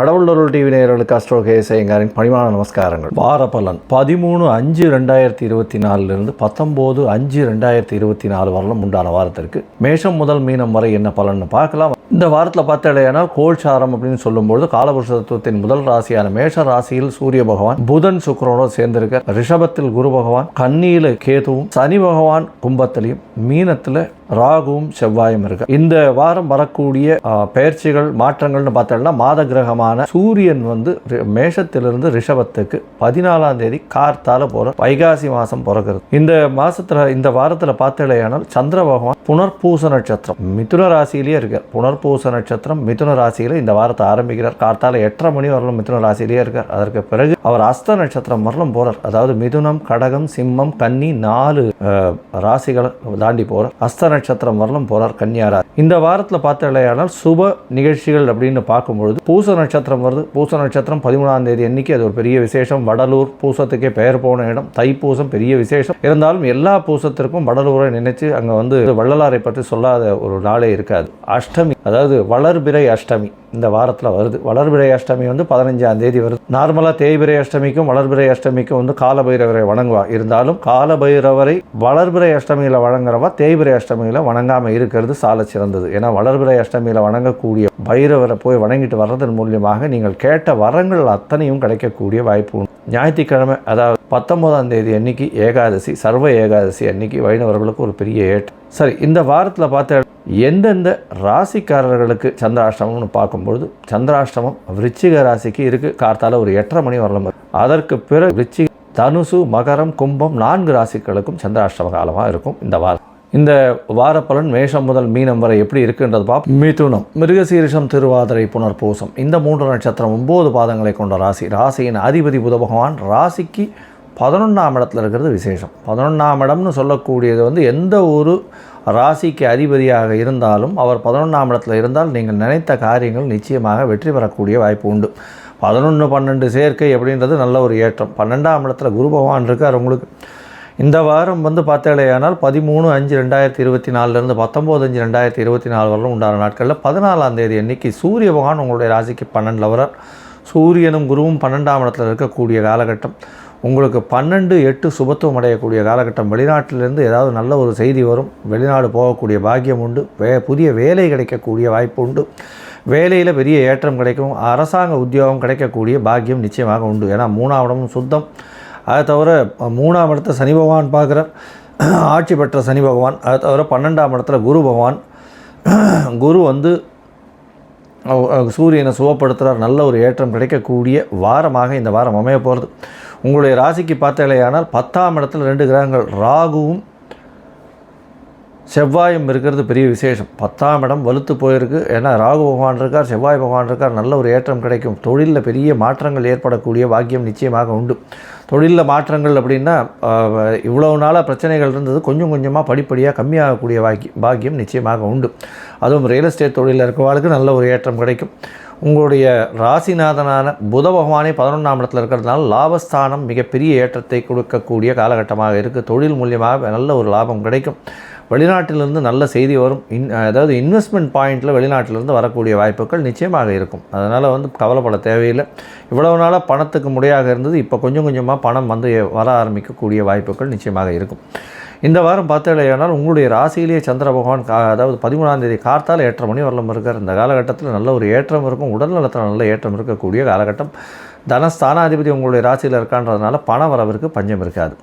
கடவுளருள் TV நேயர்களுக்கு astro கேசையங்காரின் பணிவான நமஸ்காரங்கள். வார பலன். பதிமூணு அஞ்சு ரெண்டாயிரத்தி இருபத்தி நாலுலேருந்து பத்தொம்போது அஞ்சு ரெண்டாயிரத்தி இருபத்தி நாலு வரலும் உண்டான வாரத்திற்கு மேஷம் முதல் மீனம் வரை என்ன பலன்னு பார்க்கலாம். இந்த வாரத்தில் பார்த்தடையானால் கோல்சாரம் அப்படின்னு சொல்லும்போது காலபுருஷ தத்துவத்தின் முதல் ராசியான மேஷ ராசியில் சூரிய பகவான் புதன் சுக்கரனோடு சேர்ந்திருக்க ரிஷபத்தில் குரு பகவான் கன்னியில கேதுவும் சனி பகவான் கும்பத்திலையும் மீனத்தில் ராகுவும் செவ்வாயும் இருக்கு. இந்த வாரம் வரக்கூடிய பயிற்சிகள் மாற்றங்கள்னு பார்த்தோம்னா மாத கிரகமான சூரியன் வந்து ரி- மேஷத்திலிருந்து ரிஷபத்துக்கு பதினாலாம் தேதி கார்த்தால போற வைகாசி மாசம் பிறக்கிறது. இந்த மாசத்துல இந்த வாரத்துல பார்த்தலையானால் சந்திர பகவான் புனர்பூச நட்சத்திரம் மிதுன ராசியிலேயே இருக்கார். புனர்பூச நட்சத்திரம் மிதுன ராசியில இந்த வாரத்தை ஆரம்பிக்கிறார். கார்த்தால எட்டரை மணி வரலும் மிதுன ராசியிலேயே இருக்கார். அதற்கு பிறகு அவர் அஸ்த நட்சத்திரம் வரலும் போறார். அதாவது மிதுனம் கடகம் சிம்மம் கன்னி நாலு ராசிகளை தாண்டி போறார். அஸ்த நட்சத்திரம் வரலும் போறார் கன்னியா இந்த வாரத்தில் பார்த்தாலேயானால் சுப நிகழ்ச்சிகள் அப்படின்னு பார்க்கும்பொழுது பூச நட்சத்திரம் வருது. பூச நட்சத்திரம் பதிமூணாம் தேதி அன்னைக்கு அது ஒரு பெரிய விசேஷம். வடலூர் பூசத்துக்கே பெயர் போன இடம். தைப்பூசம் பெரிய விசேஷம். இருந்தாலும் எல்லா பூசத்திற்கும் வடலூரை நினைச்சு அங்கே வந்து வள்ளலாரை பற்றி சொல்லாத ஒரு நாளே இருக்காது. அஷ்டமி அதாவது வளர்பிறை அஷ்டமி. இந்த வாரத்தில் வருது. வளர்பிறை அஷ்டமி வந்து பதினஞ்சாம் தேதி வருது. நார்மலாக தேய்பிரை அஷ்டமிக்கும் வளர்பிறை அஷ்டமிக்கும் வந்து காலபைரவரை வணங்குவா. இருந்தாலும் காலபைரவரை வளர்பிறை அஷ்டமியில் வணங்குறவா தேய்பிரை அஷ்டமியில் வணங்காமல் இருக்கிறது சால சிறந்தது. ஏன்னா வளர்பிறை அஷ்டமியில் வணங்கக்கூடிய பைரவரை போய் வணங்கிட்டு வர்றதன் மூலியமாக நீங்கள் கேட்ட வரங்கள் அத்தனையும் கிடைக்கக்கூடிய வாய்ப்பு உண்டு. ஞாயிற்றுக்கிழமை அதாவது பத்தொன்பதாம் தேதி அன்னைக்கு ஏகாதசி சர்வ ஏகாதசி அன்னைக்கு வைணவர்களுக்கு ஒரு பெரிய ஏற்று சரி இந்த வாரத்தில் பார்த்த எந்தெந்த ராசிக்காரர்களுக்கு சந்திராஷ்டமம்னு பார்க்கும்பொழுது சந்திராஷ்டமம் விருச்சிக ராசிக்கு இருக்குது கார்த்தால ஒரு எட்டரை மணி வரலாம் அதற்கு பிறகு விருச்சிக தனுசு மகரம் கும்பம் நான்கு ராசிகளுக்கும் சந்திராஷ்டம காலமாக இருக்கும் இந்த வாரம். இந்த வார பலன் மேஷம் முதல் மீனம் வரை எப்படி இருக்குன்றது பார்ப்போம். மிதுனம் மிருகசீரிஷம் திருவாதிரை புனர்பூசம். இந்த மூன்று நட்சத்திரம் ஒம்பது பாதங்களை கொண்ட ராசி. ராசியின் அதிபதி புத பகவான் ராசிக்கு பதினொன்றாம் இடத்துல இருக்கிறது விசேஷம். பதினொன்றாம் இடம்னு சொல்லக்கூடியது வந்து எந்த ஒரு ராசிக்கு அதிபதியாக இருந்தாலும் அவர் பதினொன்றாம் இடத்துல இருந்தால் நீங்கள் நினைத்த காரியங்கள் நிச்சயமாக வெற்றி பெறக்கூடிய வாய்ப்பு உண்டு. பதினொன்று பன்னெண்டு சேர்க்கை அப்படின்றது நல்ல ஒரு ஏற்றம். பன்னெண்டாம் இடத்துல குரு பகவான் இருக்கார் உங்களுக்கு. இந்த வாரம் வந்து பார்த்தாலேயானால் பதிமூணு அஞ்சு ரெண்டாயிரத்தி இருபத்தி நாலுலேருந்து பத்தொம்போது அஞ்சு ரெண்டாயிரத்தி இருபத்தி நாலு வரலும் உண்டான நாட்களில் பதினாலாம் தேதி அன்னைக்கு சூரிய பகவான் உங்களுடைய ராசிக்கு பன்னெண்டில் வரார் சூரியனும் குருவும் பன்னெண்டாம் இடத்துல இருக்கக்கூடிய காலகட்டம். உங்களுக்கு பன்னெண்டு எட்டு சுபத்துவம் அடையக்கூடிய காலகட்டம். வெளிநாட்டிலிருந்து ஏதாவது நல்ல ஒரு செய்தி வரும். வெளிநாடு போகக்கூடிய பாக்கியம் உண்டு. வே புதிய வேலை கிடைக்கக்கூடிய வாய்ப்பு உண்டு. வேலையில் பெரிய ஏற்றம் கிடைக்கும். அரசாங்க உத்தியோகம் கிடைக்கக்கூடிய பாக்கியம் நிச்சயமாக உண்டு. ஏன்னா மூணாம் இடமும் சுத்தம். அதை தவிர மூணாம் இடத்த சனி பகவான் பார்க்குறார். ஆட்சி பெற்ற சனி பகவான். அதை தவிர பன்னெண்டாம் இடத்துல குரு பகவான். குரு வந்து சூரியனை சுகப்படுத்துகிறார் நல்ல ஒரு ஏற்றம் கிடைக்கக்கூடிய வாரமாக இந்த வாரம் அமைய போகிறது உங்களுடைய ராசிக்கு பார்த்தாலேயானால் பத்தாம் இடத்துல ரெண்டு கிரகங்கள் ராகுவும் செவ்வாயும் இருக்கிறது பெரிய விசேஷம். பத்தாம் இடம் வலுத்து போயிருக்கு. ஏன்னா ராகு பகவான் இருக்கார் செவ்வாய் பகவான் இருக்கார். நல்ல ஒரு ஏற்றம் கிடைக்கும். தொழிலில் பெரிய மாற்றங்கள் ஏற்படக்கூடிய பாக்கியம் நிச்சயமாக உண்டு. தொழிலில் மாற்றங்கள் அப்படின்னா இவ்வளோ இவ்வளவு நாளாக பிரச்சனைகள் இருந்தது. கொஞ்சம் கொஞ்சமாக படிப்படியாக கம்மியாகக்கூடிய பாக்கி பாக்கியம் நிச்சயமாக உண்டு. அதுவும் ரியல் எஸ்டேட் தொழிலில் இருக்கிறவங்களுக்கு நல்ல ஒரு ஏற்றம் கிடைக்கும். உங்களுடைய ராசிநாதனான புத பகவானே பதினொன்றாம் இடத்துல இருக்கிறதுனால லாபஸ்தானம் மிகப்பெரிய ஏற்றத்தை கொடுக்கக்கூடிய காலகட்டமாக இருக்குது தொழில் மூலியமாக நல்ல ஒரு லாபம் கிடைக்கும். வெளிநாட்டிலிருந்து நல்ல செய்தி வரும். இன் அதாவது இன்வெஸ்ட்மெண்ட் பாயிண்ட்டில் வெளிநாட்டிலிருந்து வரக்கூடிய வாய்ப்புகள் நிச்சயமாக இருக்கும். அதனால் வந்து கவலைப்பட தேவையில்லை. இவ்வளவு நாளாக பணத்துக்கு முறையாக இருந்தது. இப்போ கொஞ்சம் கொஞ்சமாக பணம் வந்து வர ஆரம்பிக்கக்கூடிய வாய்ப்புகள் நிச்சயமாக இருக்கும். இந்த வாரம் பார்த்தாலேயானால் உங்களுடைய ராசியிலேயே சந்திர பகவான் கா அதாவது பதிமூணாம் தேதி கார்த்தால் ஏற்ற மணி வரலாம் இருக்கார். இந்த காலகட்டத்தில் நல்ல ஒரு ஏற்றம் இருக்கும். உடல் நலத்தில் நல்ல ஏற்றம் இருக்கக்கூடிய காலகட்டம். தனஸ்தானாதிபதி உங்களுடைய ராசியில் இருக்கான்றதுனால பண வரவிற்கு பஞ்சம் இருக்காது.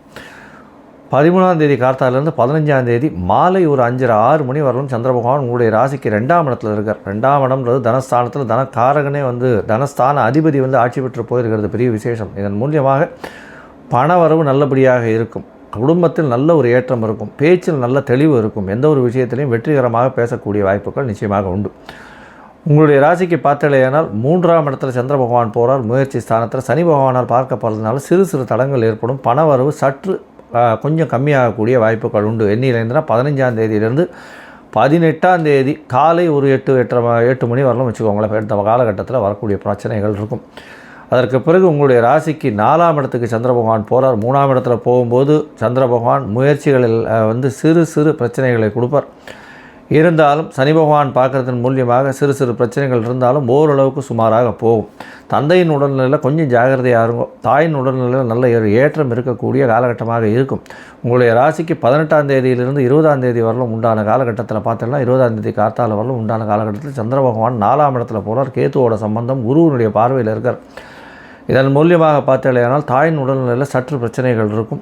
பதிமூணாம் தேதி கார்த்தாலேருந்து பதினஞ்சாம் தேதி மாலை ஒரு அஞ்சரை ஆறு மணி வரலும் சந்திர பகவான் உங்களுடைய ராசிக்கு ரெண்டாம் இடத்துல இருக்கார். ரெண்டாம் இடம்ன்றது தனஸ்தானத்தில் தனக்காரகனே வந்து தனஸ்தான அதிபதி வந்து ஆட்சி பெற்று போயிருக்கிறது. பெரிய விசேஷம். இதன் மூலியமாக பண வரவு நல்லபடியாக இருக்கும். குடும்பத்தில் நல்ல ஒரு ஏற்றம் இருக்கும். பேச்சில் நல்ல தெளிவு இருக்கும். எந்த ஒரு விஷயத்திலையும் வெற்றிகரமாக பேசக்கூடிய வாய்ப்புகள் நிச்சயமாக உண்டு. உங்களுடைய ராசிக்கு பார்த்தலையானால் மூன்றாம் இடத்துல சந்திர பகவான் போகிறார் முயற்சி ஸ்தானத்தில் சனி பகவானால் பார்க்கப்படுறதுனால சிறு சிறு தடங்கள் ஏற்படும். பண வரவு சற்று கொஞ்சம் கம்மியாகக்கூடிய வாய்ப்புகள் உண்டு. எண்ணிலேருந்துனா பதினஞ்சாம் தேதியிலேருந்து பதினெட்டாம் தேதி காலை ஒரு எட்டு எட்டரை எட்டு மணி வரலாம் வச்சுக்கோங்களேன். இந்த காலகட்டத்தில் வரக்கூடிய பிரச்சனைகள் இருக்கும். அதற்கு பிறகு உங்களுடைய ராசிக்கு நாலாம் இடத்துக்கு சந்திர பகவான் போகிறார் மூணாம் இடத்துல போகும்போது சந்திர பகவான் முயற்சிகளில் வந்து சிறு சிறு பிரச்சனைகளை கொடுப்பார். இருந்தாலும் சனி பகவான் பார்க்குறதன் மூலியமாக சிறு சிறு பிரச்சனைகள் இருந்தாலும் ஓரளவுக்கு சுமாராக போகும். தந்தையின் உடல்நிலையில் கொஞ்சம் ஜாகிரதையாக இருக்கும் தாயின் உடல்நிலையில் நல்ல ஏற்றம் இருக்கக்கூடிய காலகட்டமாக இருக்கும். உங்களுடைய ராசிக்கு பதினெட்டாம் தேதியிலிருந்து இருபதாம் தேதி வரலும் உண்டான காலகட்டத்தில் பார்த்தோம்னா இருபதாம் தேதி கார்த்தால வரலும் உண்டான காலகட்டத்தில் சந்திர பகவான் நாலாம் இடத்துல போகிறார் கேத்துவோட சம்பந்தம் குருவினுடைய பார்வையில் இருக்கார். இதன் மூலியமாக பார்த்தாலேயானால் தாயின் உடல்நிலையில் சற்று பிரச்சனைகள் இருக்கும்.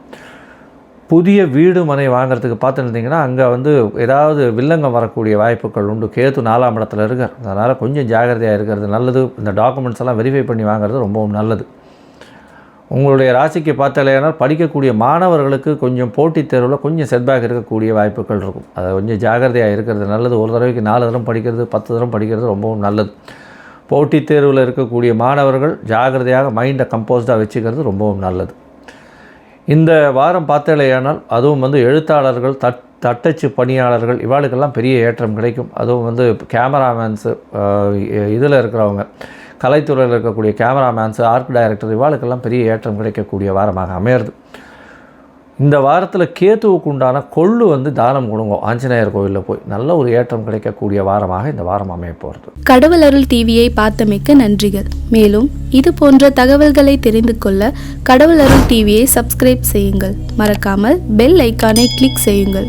புதிய வீடு மனை வாங்குறதுக்கு பார்த்துருந்தீங்கன்னா அங்கே வந்து ஏதாவது வில்லங்கம் வரக்கூடிய வாய்ப்புகள் உண்டு. கேத்து நாலாம் இடத்துல இருக்கார். அதனால் கொஞ்சம் ஜாகிரதையாக இருக்கிறது நல்லது. இந்த டாக்குமெண்ட்ஸ் எல்லாம் வெரிஃபை பண்ணி வாங்குறது ரொம்பவும் நல்லது. உங்களுடைய ராசிக்கு பார்த்தாலேனால் படிக்கக்கூடிய மாணவர்களுக்கு கொஞ்சம் போட்டித் தேர்வில் கொஞ்சம் செட்பேக் இருக்கக்கூடிய வாய்ப்புகள் இருக்கும். அதை கொஞ்சம் ஜாகிரதையாக இருக்கிறது நல்லது. ஒரு தடவைக்கு நாலு தரம் படிக்கிறது பத்து தரம் படிக்கிறது ரொம்பவும் நல்லது. போட்டித் தேர்வில் இருக்கக்கூடிய மாணவர்கள் ஜாகிரதையாக மைண்டை கம்போஸ்டாக வச்சுக்கிறது ரொம்பவும் நல்லது. இந்த வாரம் பார்த்தலையானால் அதுவும் வந்து எழுத்தாளர்கள் தட் தட்டச்சு பணியாளர்கள் இவாளுக்கெல்லாம் பெரிய ஏற்றம் கிடைக்கும். அதுவும் வந்து கேமராமேன்ஸு இதில் இருக்கிறவங்க கலைத்துறையில் இருக்கக்கூடிய கேமராமேன்ஸு ஆர்ட் டைரக்டர் இவாளுக்கெல்லாம் பெரிய ஏற்றம் கிடைக்கக்கூடிய வாரமாக அமையிறது. இந்த வாரத்தில் கேத்துவுக்கு உண்டான கொள்ளு வந்து தானம் கொடுங்க. ஆஞ்சநேயர் கோவிலில் போய் நல்ல ஒரு ஏற்றம் கிடைக்கக்கூடிய வாரமாக இந்த வாரம் அமைய போகிறது கடவுள் அருள் டிவியை பார்த்தமைக்க நன்றிகள். மேலும் இது போன்ற தகவல்களை தெரிந்து கொள்ள கடவுள் அருள் டிவியை சப்ஸ்கிரைப் செய்யுங்கள். மறக்காமல் பெல் ஐக்கானை கிளிக் செய்யுங்கள்.